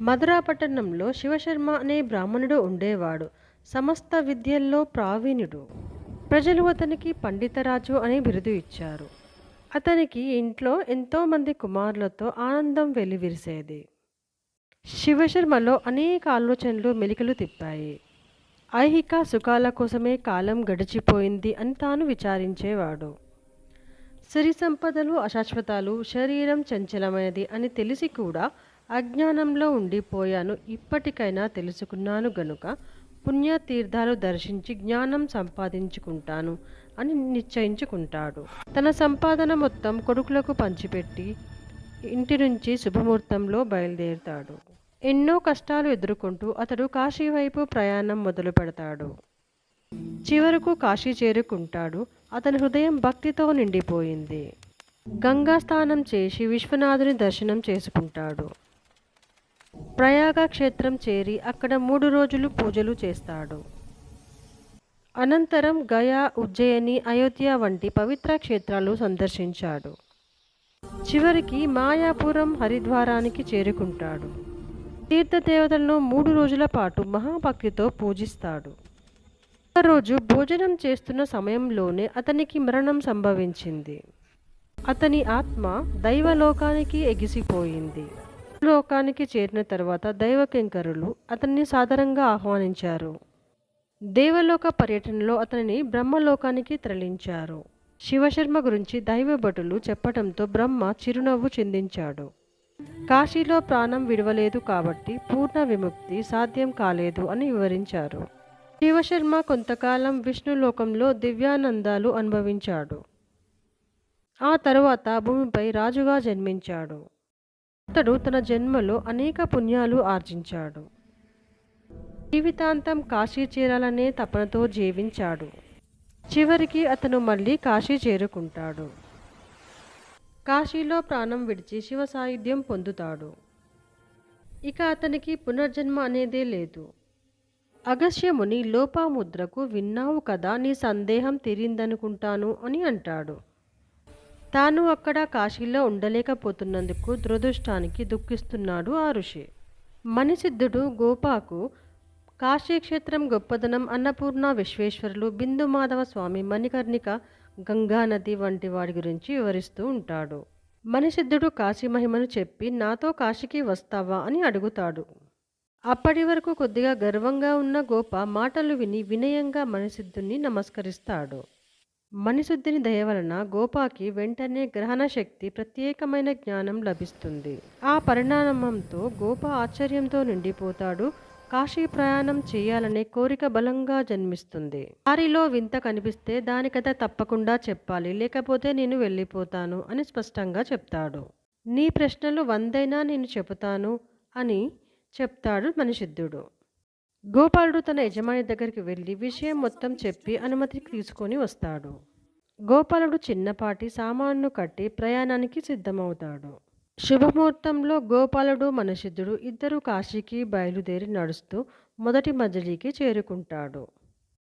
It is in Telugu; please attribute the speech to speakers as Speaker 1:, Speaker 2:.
Speaker 1: మధురాపట్టణంలో శివశర్మ అనే బ్రాహ్మణుడు ఉండేవాడు. సమస్త విద్యల్లో ప్రావీణ్యుడు. ప్రజలు అతనికి పండితరాజు అనే బిరుదు ఇచ్చారు. అతనికి ఇంట్లో ఎంతోమంది కుమారులతో ఆనందం వెలివిరిసేది. శివశర్మలో అనేక ఆలోచనలు మెలికలు తిప్పాయి. ఐహిక సుఖాల కోసమే కాలం గడిచిపోయింది అని తాను విచారించేవాడు. సిరి సంపదలు అశాశ్వతాలు శరీరం చంచలమైనది అని తెలిసి కూడా అజ్ఞానంలో ఉండిపోయాను. ఇప్పటికైనా తెలుసుకున్నాను గనుక పుణ్యతీర్థాలు దర్శించి జ్ఞానం సంపాదించుకుంటాను అని నిశ్చయించుకుంటాడు. తన సంపాదన మొత్తం కొడుకులకు పంచిపెట్టి ఇంటి నుంచి శుభముహూర్తంలో బయలుదేరుతాడు. ఎన్నో కష్టాలు ఎదుర్కొంటూ అతడు కాశీ వైపు ప్రయాణం మొదలు పెడతాడు. చివరకు కాశీ చేరుకుంటాడు. అతని హృదయం భక్తితో నిండిపోయింది. గంగా స్నానం చేసి విశ్వనాథుని దర్శనం చేసుకుంటాడు. ప్రయాగ క్షేత్రం చేరి అక్కడ మూడు రోజులు పూజలు చేస్తాడు. అనంతరం గయా ఉజ్జయిని అయోధ్య వంటి పవిత్ర క్షేత్రాలు సందర్శించాడు. చివరికి మాయాపురం హరిద్వారానికి చేరుకుంటాడు. తీర్థదేవతలను మూడు రోజుల పాటు మహాభక్తితో పూజిస్తాడు. ఒకరోజు భోజనం చేస్తున్న సమయంలోనే అతనికి మరణం సంభవించింది. అతని ఆత్మ దైవలోకానికి ఎగిసిపోయింది. లోకానికి చేరిన తర్వాత దైవకింకరులు అతన్ని సాధారణంగా ఆహ్వానించారు. దేవలోక పర్యటనలో అతనిని బ్రహ్మలోకానికి తరలించారు. శివశర్మ గురించి దైవభటులు చెప్పడంతో బ్రహ్మ చిరునవ్వు చిందించాడు. కాశీలో ప్రాణం విడవలేదు కాబట్టి పూర్ణ విముక్తి సాధ్యం కాలేదు అని వివరించారు. శివశర్మ కొంతకాలం విష్ణులోకంలో దివ్యానందాలు అనుభవించాడు. ఆ తరువాత భూమిపై రాజుగా జన్మించాడు. అతడు తన జన్మలో అనేక పుణ్యాలు ఆర్జించాడు. జీవితాంతం కాశీ చేరాలనే తపనతో జీవించాడు. చివరికి అతను మళ్ళీ కాశీ చేరుకుంటాడు. కాశీలో ప్రాణం విడిచి శివ సాయుధ్యం పొందుతాడు. ఇక అతనికి పునర్జన్మ అనేదే లేదు. అగస్యముని లోపాముద్రకు విన్నావు కదా నీ సందేహం తీరిందనుకుంటాను అని అంటాడు. తాను అక్కడ కాశీలో ఉండలేకపోతున్నందుకు దురదృష్టానికి దుఃఖిస్తున్నాడు ఆ ఋషి. మణిసిద్ధుడు గోపాకు కాశీక్షేత్రం గొప్పదనం అన్నపూర్ణ విశ్వేశ్వరులు బిందు మాధవ స్వామి మణికర్ణిక గంగా నది వంటి వాడి గురించి వివరిస్తూ ఉంటాడు. మణిసిద్ధుడు కాశీ మహిమను చెప్పి నాతో కాశీకి వస్తావా? అని అడుగుతాడు. అప్పటి వరకు కొద్దిగా గర్వంగా ఉన్న గోప మాటలు విని వినయంగా మణిసిద్ధుని నమస్కరిస్తాడు. మణిశుద్ధిని దయ వలన గోపాకి వెంటనే గ్రహణ శక్తి ప్రత్యేకమైన జ్ఞానం లభిస్తుంది. ఆ పరిణామంతో గోప ఆశ్చర్యంతో నిండిపోతాడు. కాశీ ప్రయాణం చేయాలనే కోరిక బలంగా జన్మిస్తుంది. దారిలో వింత కనిపిస్తే దాని కథ తప్పకుండా చెప్పాలి లేకపోతే నేను వెళ్ళిపోతాను అని స్పష్టంగా చెప్తాడు. నీ ప్రశ్నలు వందైనా నేను చెబుతాను అని చెప్తాడు మనిషిద్ధుడు గోపాలుడు తన యజమాని దగ్గరికి వెళ్ళి విషయం మొత్తం చెప్పి అనుమతి తీసుకొని వస్తాడు. గోపాలుడు చిన్నపాటి సామాన్ను కట్టి ప్రయాణానికి సిద్ధమవుతాడు. శుభముహూర్తంలో గోపాలుడు మనషిద్ధుడు ఇద్దరు కాశీకి బయలుదేరి నడుస్తూ మొదటి మజిలీకి చేరుకుంటాడు.